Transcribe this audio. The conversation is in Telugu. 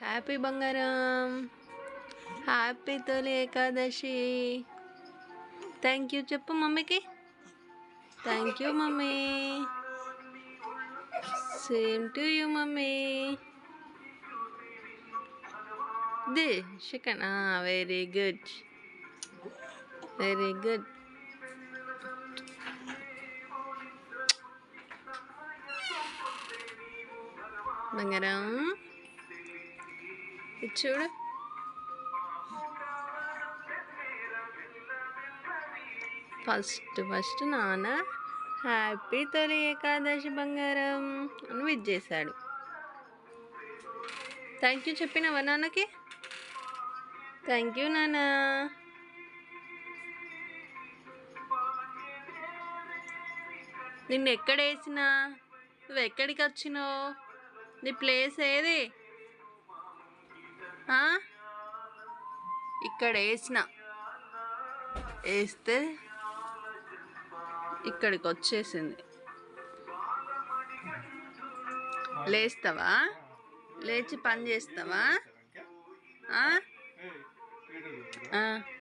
హ్యాపీ బంగారం హ్యాపీ తొలి ఏకాదశి థ్యాంక్ యూ చెప్పు మమ్మీకి thank you mummy same to you mummy the chicken very good very good బంగారం ఇది చూడు ఫస్ట్ ఫస్ట్ నాన్న హ్యాపీ తొలి ఏకాదశి బంగారం అని విజ్ చేశాడు. థ్యాంక్ యూ చెప్పినావా నాన్నకి? థ్యాంక్ యూ నాన్న నిన్ను ఎక్కడ వేసినా? నువ్వు ఎక్కడికి వచ్చినావు? నీ ప్లేస్ ఏది? ఇక్కడ వేసిన వేస్తే ఇక్కడికి వచ్చేసింది లేస్తావా లేచి పని చేస్తావా